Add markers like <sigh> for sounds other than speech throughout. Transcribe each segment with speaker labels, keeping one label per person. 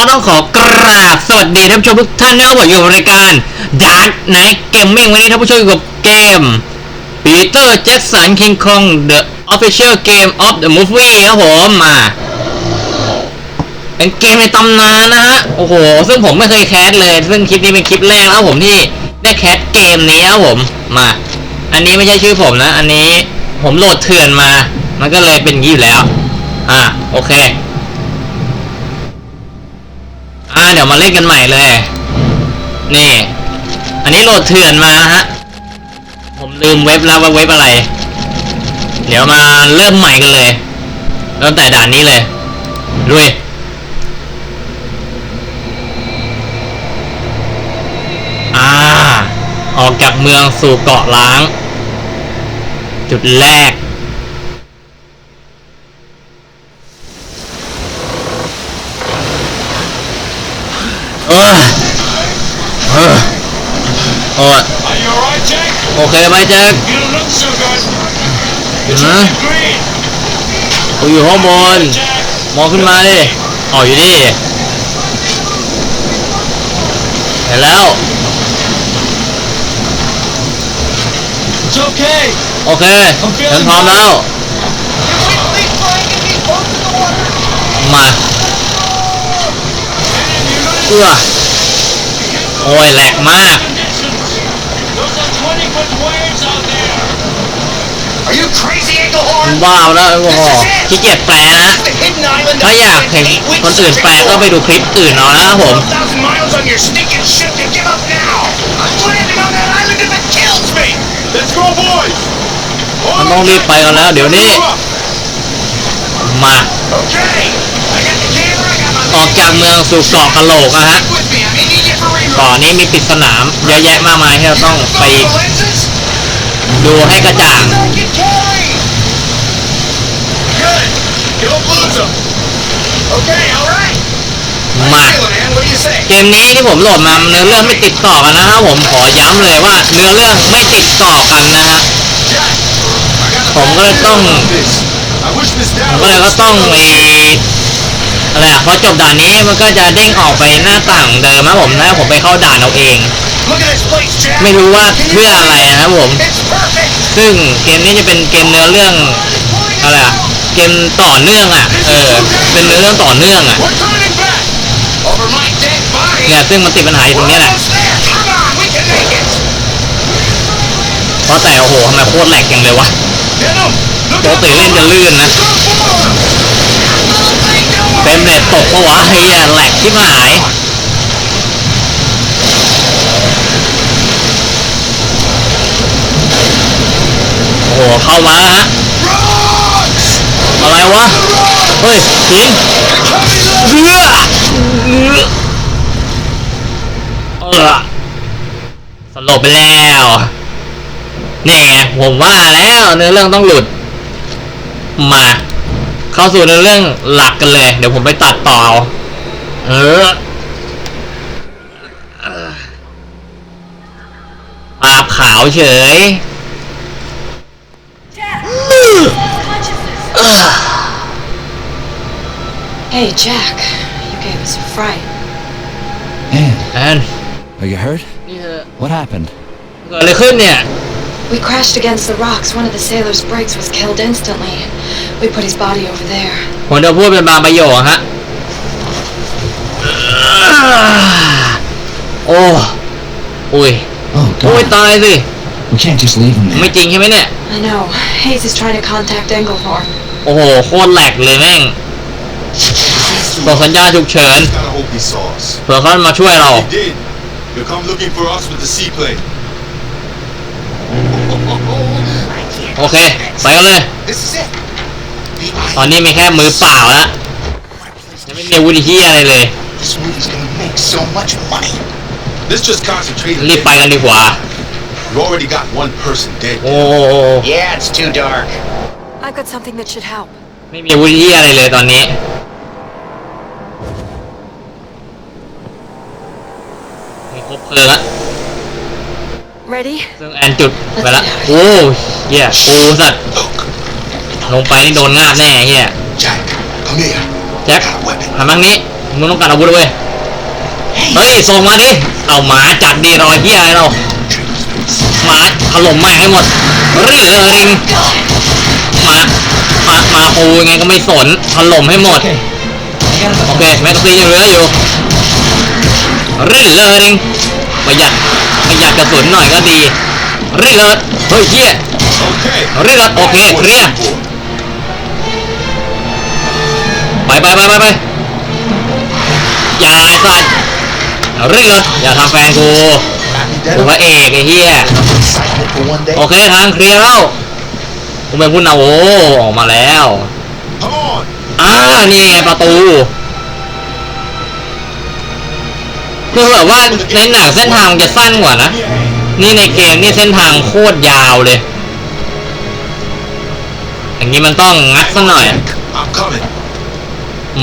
Speaker 1: ก็ต้องขอกราบสวัสดีท่านผู้ชมทุกท่านนะครับผมอยู่ในรายการ Dark Knight Gaming วันนี้ท่านผู้ชมอยู่กับเกม Peter Jackson King Kong The Official Game of the Movie ครับผมมาเป็นเกมในตำนานนะฮะ โอ้โห ซึ่งผมไม่เคยแคสเลย ซึ่งคลิปนี้เป็นคลิปแรกนะครับผมที่ได้แคสเกมนี้ครับผมมา อันนี้ไม่ใช่ชื่อผมนะ อันนี้ผมโหลดเถื่อนมา มันก็เลยเป็นอย่างนี้อยู่แล้ว อ่าโอเค เดี๋ยวมาเล่นกันใหม่เลย นี่ อันนี้โหลดเถื่อนมาฮะ ผมลืมเว็บแล้วว่าเว็บอะไร เดี๋ยวมาเริ่มใหม่กันเลยเริ่มแต่ด่านนี้เลยลุยอ่า ออกจากเมืองสู่เกาะล้าง จุดแรก เออเออ โอ้ย
Speaker 2: Are you alright, Jack?
Speaker 1: โอเคไหมแจ็ค
Speaker 2: You don't look so good. It's
Speaker 1: Huh?
Speaker 2: looking green.
Speaker 1: กูอยู่ข้างบน
Speaker 2: Jack.
Speaker 1: มองขึ้นมาดิอ๋ออยู่นี่เห็นแล้ว
Speaker 2: It's okay.
Speaker 1: โอเคฉันพร้อมแล้ว มาเอื้อโอ้ยแหลกมาก
Speaker 2: Those are 20 foot waves out there.
Speaker 3: Are you crazy,
Speaker 1: มึง
Speaker 3: Englehorn?
Speaker 1: บ้าแล้วโอ้โหขี้เกียจแปลนะ
Speaker 3: The hidden island
Speaker 1: ถ้าอยากเห็นคนอื่นแปลก็ไปดูคลิปอื่นเอานะครับผม
Speaker 3: thousand miles on your stinking ship to give up now. I'm landing on that island if it kills me.
Speaker 2: Let's go, boys.
Speaker 1: มันต้องรีบไปกันแล้ว เดี๋ยวนี้ มา
Speaker 3: Okay. I got the camera. I got my
Speaker 1: ออกจากเมืองสู่เกาะกะโหลกนะฮะ
Speaker 3: with me. I may need you for reroll.
Speaker 1: เกาะนี้มีปริศนามเยอะแยะมากมายที่เราต้องไป
Speaker 3: Follow the lenses.
Speaker 1: ดูให้กระจ่าง
Speaker 3: I can carry. Good. You don't lose them. Okay. All right.
Speaker 1: มา
Speaker 3: Sailor man, what do you say?
Speaker 1: เกมนี้ที่ผมโหลดมาเนื้อเรื่องไม่ติดต่อกันนะครับผมขอย้ำเลยว่าเนื้อเรื่องไม่ติดต่อกันนะฮะ
Speaker 2: Jack. I got a
Speaker 1: ผมก็เลยต้อง
Speaker 2: this. I wish this
Speaker 1: ผ
Speaker 2: down
Speaker 1: มก็เลยก็ต้องไอ อะไรอะพอจบด่านนี้มันก็จะเด้งออกไปหน้าต่างเดิมนะผมนะผมไปเข้าด่านเอาเอง ไม่รู้ว่าเพื่ออะไรนะครับผม ซึ่งเกมนี้จะเป็นเกมเนื้อเรื่องอะไรอะเกมต่อเนื่องอะเออเป็นเนื้อเรื่องต่อเนื่องอะเนี่ยซึ่งมันติดปัญหาอยู่ตรงเนี้ยแหละเพราะแต่โอ้โหทำไมโคตรแหลกจังเลยวะ
Speaker 2: Get him.
Speaker 1: ปกติเล่นจะลื่นนะ เฟรมเรทตกปะวะเฮียแหลกที่หาย โอ้โห เข้ามาฮะ อะไรวะ เฮ้ยหินเรือเออสลบไปแล้วนี่ไงผมว่าแล้วเนื้อเรื่องต้องหลุด มา เข้าสู่ในเรื่องหลักกันเลย เดี๋ยวผมไปตัดต่อ เอาเออภาพขาวเฉย
Speaker 4: Hey, Jack. You gave us a fright.
Speaker 5: Man,
Speaker 1: แอน
Speaker 5: are you hurt?
Speaker 1: นี่เธอ
Speaker 5: What happened?
Speaker 1: เกิดอะไรขึ้นเนี่ย
Speaker 4: We crashed against the rocks. One of the sailor's brakes was killed instantly. We put his body over there.
Speaker 1: ผมจะพูดเป็นบางประโยคฮะ โอ้ อุ้ย <sighs>
Speaker 5: Oh
Speaker 1: โอ้ย
Speaker 5: God,
Speaker 1: ตายสิ
Speaker 5: we can't just leave him
Speaker 1: ไม่
Speaker 5: there.
Speaker 1: จริงใช่ไหมเนี่ย
Speaker 4: I know. Hayes is trying to contact Englehorn.
Speaker 1: โอ้โห โคตรแหลกเลยแม่งบอกสัญญาณฉุกเฉิน
Speaker 2: Gotta hope he saw us.
Speaker 1: เผื่อเขามาช่วยเรา
Speaker 2: He did. He'll come looking for us with the seaplane.
Speaker 1: โอเค ไปกันเลย
Speaker 3: This is it. The
Speaker 1: ตอนนี้มีแค่มือเปล่าแล้ว
Speaker 3: What a place
Speaker 1: ยังไม่มีอาวุธเฮียอะไรเลย
Speaker 3: This movie's gonna make so much money.
Speaker 2: Let's just concentrate. on
Speaker 1: รีบไปกันดีกว่า
Speaker 2: You already got one person dead.
Speaker 1: โอ้
Speaker 3: Yeah, it's too dark.
Speaker 4: I've got something that should help.
Speaker 1: ไม่มีอาวุธเฮียอะไรเลยตอนนี้
Speaker 4: Ready?
Speaker 1: ซึ่งแอนจุดไปละโอ้เฮียโอ้สัตว์
Speaker 2: Look,
Speaker 1: ลงไปนี่โดนงาบแน่เฮีย
Speaker 2: Jack, come here.
Speaker 1: แจ็ค
Speaker 2: Got a weapon.
Speaker 1: หันมาทางนี้
Speaker 2: Got
Speaker 1: มึงต้องการอาวุธเว้ยเฮ้ยส่งมาดิเอาหมาจัดดีรอยเฮียอะไรเราหมาถล่มแม่งให้หมดรีดเลยริงหมาหมาหมาปูยังไงก็ไม่สนถล่มให้หมด
Speaker 5: I got
Speaker 1: โอเคแม็กกาซีนยังเหลืออยู่รีดเลยริงประหยัด ประหยัดกระสุนหน่อยก็ดีรีเลยเฮ้ยเฮียรีเลยโอเคเคลียร์ไปไปไปไปไปอย่าไอ้สัตว์รีเลยอย่าทำแฟนกูกูพระเอกไอ้เฮียโอเคทางเคลียร์แล้วผมเป็นผู้นำโอ้ออกมาแล้วอ่านี่ไงประตู คือแบบว่าในหนังเส้นทางมันจะสั้นกว่านะ นี่ในเกมนี่เส้นทางโคตรยาวเลย อย่างนี้มันต้องงัดสักหน่อย
Speaker 2: I'm coming.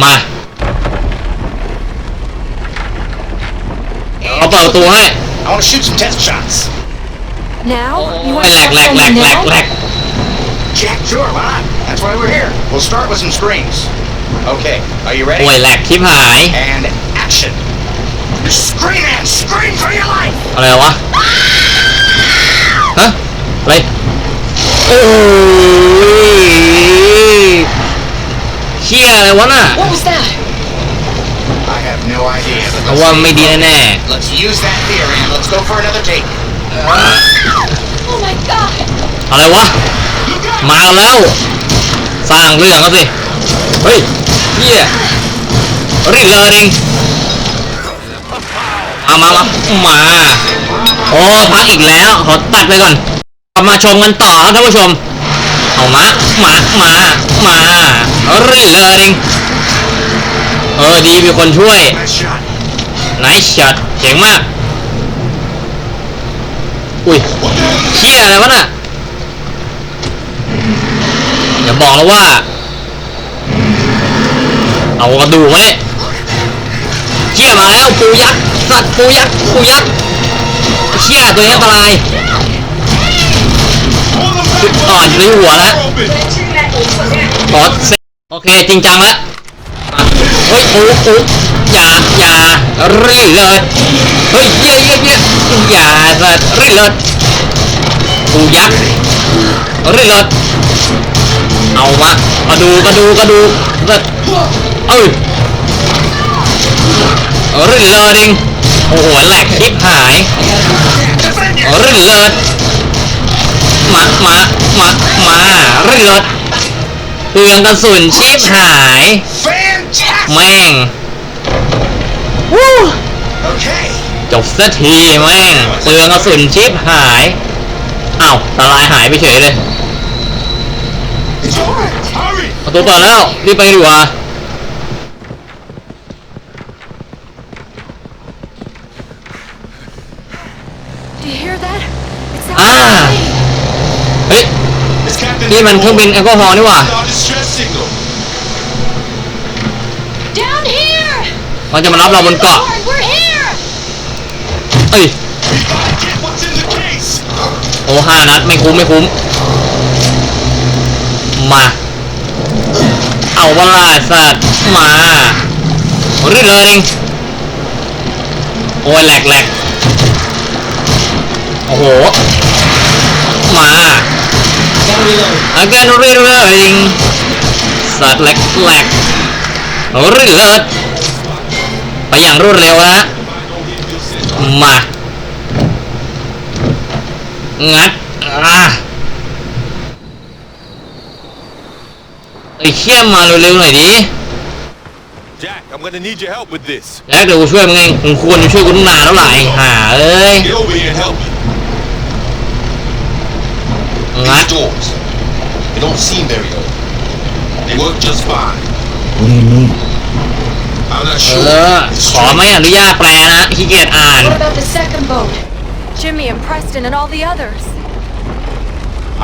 Speaker 1: มาเอาเปิดประตูให้
Speaker 3: I want to shoot some test shots.
Speaker 4: Now? You
Speaker 1: โอ้
Speaker 4: want
Speaker 1: ยแหลกแหลกแหลกแหลกแหลก
Speaker 3: Jack, sure, why not? That's why we're here. We'll start with some screams. Okay, are you ready?
Speaker 1: โอ้ยแหลกคลิปหาย
Speaker 3: And action. Scream and scream for your life.
Speaker 1: อะไรวะ ฮะ อะไร โอ้ยเชี่ยอะไรวะน่ะ
Speaker 4: What was that?
Speaker 3: I have no idea. But
Speaker 1: เพราะว่า
Speaker 3: let's,
Speaker 1: ไม่ดีแน่
Speaker 3: let's use that theory and let's go for another take.
Speaker 4: Oh my god!
Speaker 1: ๆอะไรวะ มากันแล้ว สร้างเรื่องแล้วสิ เฮ้ยเฮียรีดเลยเอง มามามามาโอ้พักอีกแล้วขอตัดไปก่อนกลับมาชมกันต่อครับท่านผู้ชมเอามามามามารีดเลยเองเออดีมีคนช่วยไนท์ช็อตเจ๋งมากอุ้ยเชี่ยอะไรวะน่ะอย่าบอกแล้วว่า เอากระดูกไว้เชี่ยมาแล้วปูยักษ์ สัตว์ปูยักษ์ปูยักษ์เชี่ยตัวนี้อันตรายจุดอ่อนในหัวแล้ว
Speaker 2: Open.
Speaker 1: ขอเซโอเคจริงจังแล้วอะเฮ้ยปูปูอย่าอย่ารีดเลยเฮ้ยเยี่ยเยี่ยเยี่ยอย่าสัตว์รีดเลยปูยักษ์รีดเลยเอามามาดูกระดูกระดูสัตว์เอ้ยรีดเลยดิง โอ้โหแหลกชิบหาย
Speaker 3: Defend
Speaker 1: รีดเลยมามามามารีดเลยเปลืองกระสุนชิบหาย
Speaker 3: Fantastic.
Speaker 1: แม่งวู้
Speaker 3: Okay.
Speaker 1: จบสักทีแม่งเปลืองกระสุนชิปหายอ้าวตาลายหายไปเฉยเลย
Speaker 2: It's over. Hurry.
Speaker 1: ประตูเปิดแล้วรีบไปดีกว่า
Speaker 4: Do you hear that? It sounds
Speaker 1: อ่า
Speaker 4: like rain.
Speaker 1: เฮ้ย
Speaker 2: It's Captain.
Speaker 1: นี่มันเครื่องบินแอลกอฮอล์นี่หว่า
Speaker 2: Start distress signal.
Speaker 4: Down here!
Speaker 1: มันจะมารับเราบนเกาะ
Speaker 4: Lord, we're here!
Speaker 1: เอ้ย
Speaker 2: We gotta get what's in the case.
Speaker 1: โอ้ห้านัดไม่คุ้มไม่คุ้ม มา เอาวะล่ะสัตว์มารีบเลยเองโอ้ยแหลกแหลกโอ้โห มา อาการรีบเลยเองสัตว์แหลกแหลกรีบเลยไปอย่างรวดเร็วนะมางัดอะไอ้เชี่ยมาเร็วๆหน่อยดิ
Speaker 2: Jack, I'm gonna need your help with this.
Speaker 1: แจ็คเดี๋ยวกูช่วยมึงเองมึงควรจะช่วยกูตั้งนานแล้วล่ะไอ้ห่าเอ้ย
Speaker 2: Get over here and help me.
Speaker 1: งัด
Speaker 2: doors. They don't seem very old. They work just fine.
Speaker 5: What do you mean?
Speaker 2: I'm not
Speaker 1: เอ
Speaker 2: sure.
Speaker 1: อ ขอไม่อนุญาตแปลนะขี้เกียจอ่าน
Speaker 4: What about the second boat?
Speaker 6: Jimmy and Preston and all the others.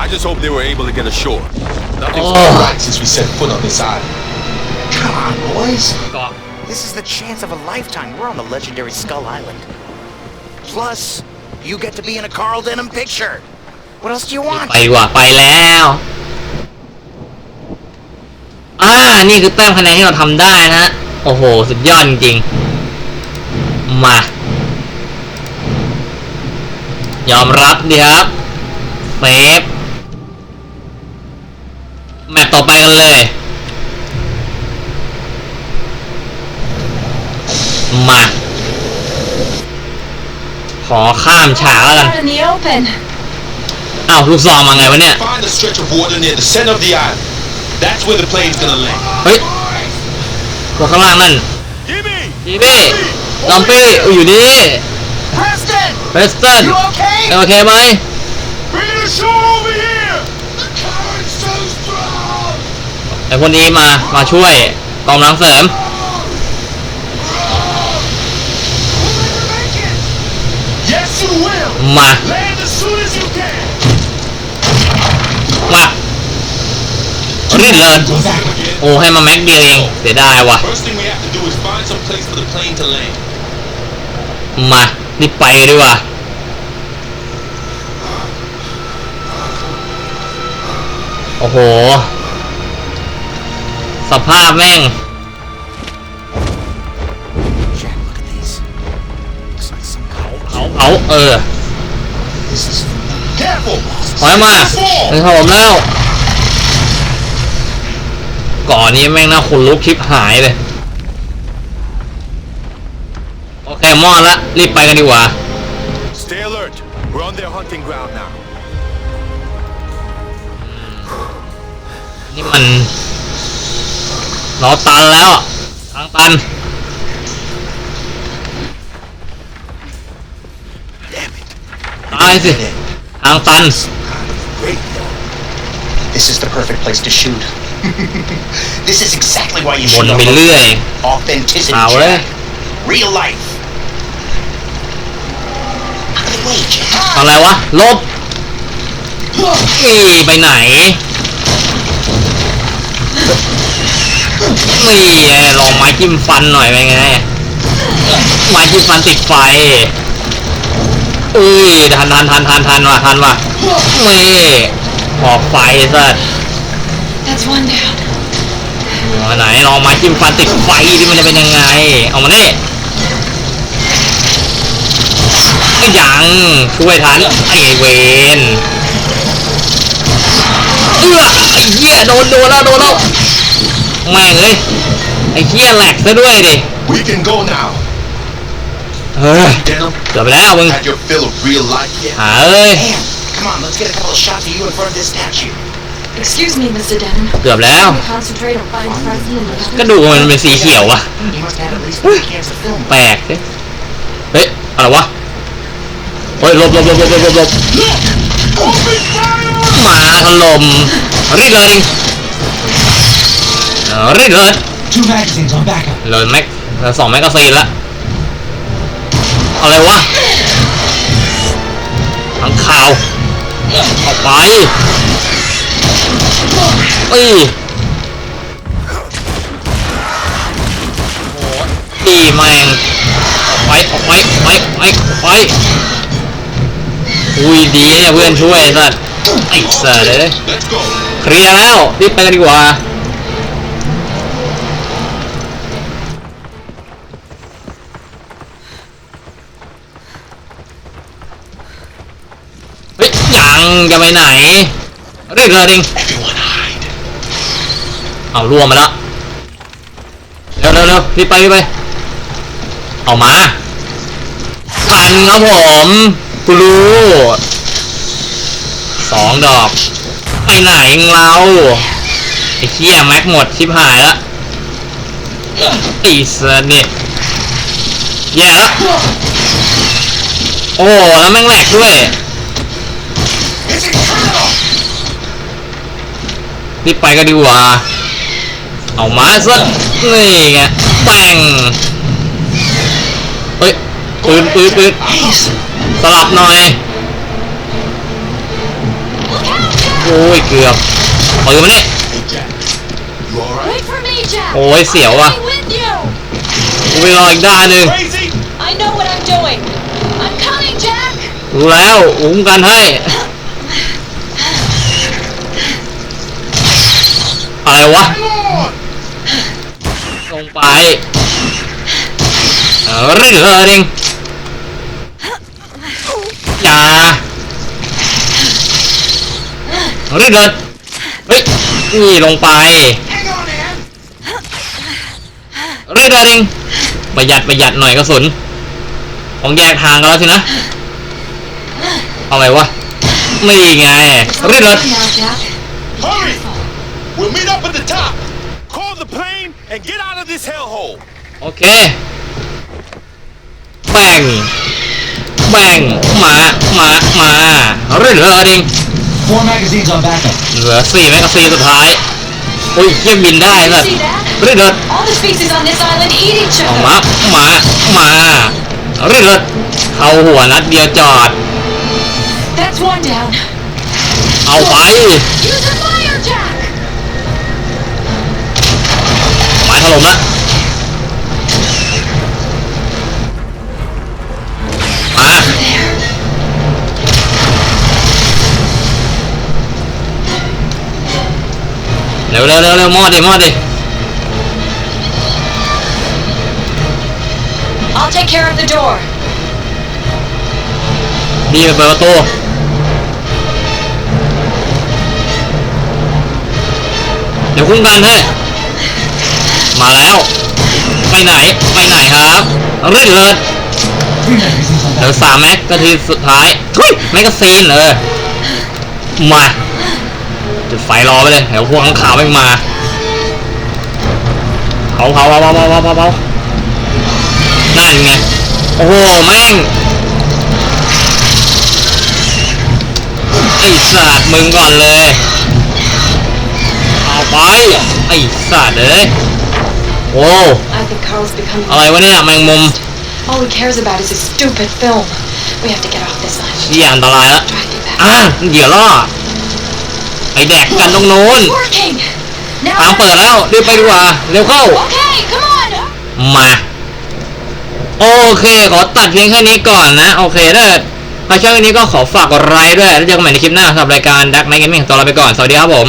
Speaker 2: I just hope they were able to get ashore. Nothing's
Speaker 1: Oh.
Speaker 2: gone right since we set foot on this island.
Speaker 3: Come on, boys.
Speaker 1: เกาะ
Speaker 3: This is the chance of a lifetime. We're on the legendary Skull Island. Plus, you get to be in a Carl Denham picture. What else do you want?
Speaker 1: ไปดีกว่าไปแล้วอ่านี่คือแต้มคะแนนที่เราทำได้นะฮะโอ้โห สุดยอดจริงๆ มา ยอมรับดีครับเซฟแมตต์ต่อไปกันเลย มา ขอข้ามฉากแล้วกัน
Speaker 4: Out in the open.
Speaker 1: อ้าวลูกซองมาไงวะเนี่ย
Speaker 2: Find a stretch of water near the center of the island. That's where the plane's gonna land.
Speaker 1: เฮ้ยตัวข้างล่างนั่น
Speaker 2: Jimmy!
Speaker 1: จีบี้ลอมปี้อยู่นี่
Speaker 3: Preston!
Speaker 1: เฟสตัน
Speaker 3: You okay?
Speaker 1: โอเคไหม
Speaker 2: Bring the show over here! The current's so strong!
Speaker 1: ไอพวกนี้มา มาช่วยกองกำลังเสริม
Speaker 2: Yes, you will!
Speaker 1: มา
Speaker 2: Land as soon as you can!
Speaker 1: มา วิดเลย โอ้ให้มาแม็กเดียวเอง เสียดายว่ะ มารีบไปดีกว่าโอ้โห สภาพแม่ง เอาเออถอยมาถึงผมแล้ว ก่อนนี้แม่งน่าขนลุกคลิปหายเลย โอเคมอดละ รีบไปกันดีกว่า
Speaker 2: Stay alert. We're on their hunting ground now.
Speaker 1: นี่มันเราตันแล้วอะทางตันตายสิ ทางตัน
Speaker 3: great though. This is the perfect place to shoot. This is exactly why you
Speaker 1: บน
Speaker 3: should
Speaker 1: ไปเรื่อย
Speaker 3: authenticity,
Speaker 1: Ah, ouais?
Speaker 3: Jack. Real life. Out of the way, Jack.
Speaker 1: อะไรวะ ลบนี่ไปไหนนี่ไงลองไม้จิ้มฟันหน่อยไปนไง ไม้จิ้มฟันติดไฟอุ้ยทันทันทันทันทันว่ะทันว่ะนี่ออกไฟซะ
Speaker 4: That's one down.
Speaker 1: เอา ไหนลองไม้จิ้มฟันติดไฟที่มันจะเป็นยังไง เอามาดิก็ยังช่วยทันไอ้เวนเอื้อไอ้เหี้ยโดนโดนแล้วโดนแล้วแม่งเอ้ยไอ้เหี้ยแหลกซะด้วยดิ
Speaker 2: We can go now.
Speaker 1: เฮ้ย
Speaker 2: Denim,
Speaker 1: เกือบไปแล้วมึง
Speaker 2: had your fill of real life yet?
Speaker 1: หาเอ้ย
Speaker 3: Man, come on, let's get a couple of shots of you in front of this statue.
Speaker 1: เกือบแล้ว
Speaker 4: Concentrate on finding Preston and the others.
Speaker 1: ก็ดูมันเป็นสีเขียววะ
Speaker 3: He must have at least three cans of film.
Speaker 1: แปลกสิเฮ้ย อะไรวะเฮ้ยหลบหลบหลบหลบหลบหลบหลบ
Speaker 2: Open fire!
Speaker 1: หมาถล่มรีดเลยดิเออรีดเลย
Speaker 5: Two magazines on backup.
Speaker 1: เลยแม็กเหลือสองแม็กกาซีนละอะไรวะทั้งข่าวออกไป เอ้ยโอ้พี่แม่งออกไปออกไปออกไปออกไปออกไปอุ้ยดีเนี่ยเพื่อนช่วยสัตว์ไอ้สัตว์เลยเคลียร์แล้วรีบไปกันดีกว่าเฮ้ยยังจะไปไหนรีบเลยดิง เอารวมมาแล้วเร็วเร็วเร็วรีบไปรีบไปเอามาทันครับผมกูรู้สองดอก ไปไหนเราไอ้เหี้ยแม็กหมดชิบหายละไอ้เสือเนี่ยแย่ละโอ้แล้วแม่งแหลกด้วยรีบไปก็ดีกว่า เอามาซะนี่ไงแป้งเฮ้ยปืนปืนปืนสลับหน่อย โอ้ยเกือบปืนมาเนี่ยโอ้ยเสียวว่ะกูไปรออีกด้านหนึ่งรู้แล้วอุ้มกันให้อะไรวะ
Speaker 2: Come on!
Speaker 1: ลงไปเรื่อยเองอย่าเรื่อยเลยเฮ้ยนี่ลงไปเรื่อยเองประหยัดประหยัดหน่อยกระสุนของแยกทางกันแล้วสินะเอาไงวะไม่ไงเรื่อยเลย
Speaker 4: fine now, Jack.
Speaker 2: Hurry! We'll meet up at the top. Call the plane and get out of this hellhole.
Speaker 1: โอเค แบ่ง แบ่ง มา มา มาเรื่อยเลยเอง
Speaker 5: Four magazines on backup.
Speaker 1: เหลือสี่แมกกาซีนสุดท้าย อุ้ยเยี่ยมบินได้เลย
Speaker 6: See that?
Speaker 1: เรื่อยเลย
Speaker 6: All the species on this island eat each
Speaker 1: เอา
Speaker 6: other.
Speaker 1: มามา มาเรื่อยเลยเข้าหัวนัดเดียวจอด
Speaker 6: That's one down.
Speaker 1: เอาไป
Speaker 6: Use the
Speaker 1: ถล่มละมาเร็วเร็วเร็วเร็วมอดดิมอดดิ
Speaker 6: I'll take care of the door.
Speaker 1: ดีไปเปิดประตูเดี๋ยวคุ้มกันให้ มาแล้ว ไปไหน ไปไหนครับเรื่นเลิ
Speaker 5: ศ
Speaker 1: เหลือสามแม็กกะทีสุดท้ายเฮ้ยแม็กกาซีนเลย มาจุดไฟรอไปเลยเดี๋ยวพวกข้างขาวไม่มาเผาเผาเผาเผาเผาเผาเผานั่นไง โอ้โห แม่งไอ้สัตว์มึงก่อนเลย เอาไป ไอ้สัตว์เลย โอ้
Speaker 4: I think Carl's becoming.
Speaker 1: อะไรวะเนี่ยแมงมุม
Speaker 4: All he cares about is his stupid film. We have to get off this island.
Speaker 1: เชี่ยอันตรายแล้ว
Speaker 4: Try to get back.
Speaker 1: อะเดี๋ยวล่อไปแดกกันตรงโน้น
Speaker 6: It's working. Now
Speaker 1: ทางเปิดแล้วรีบไปดีกว่าเร็วเข้า
Speaker 6: Okay, come on.
Speaker 1: มา โอเค ขอตัดเพียงแค่นี้ก่อนนะ โอเคถ้าใครชอบคลิปนี้ก็ขอฝากกดไลค์ด้วย แล้วเจอกันใหม่ในคลิปหน้าสำหรับรายการ Dark Knight Gaming ตัวเราไปก่อน สวัสดีครับผม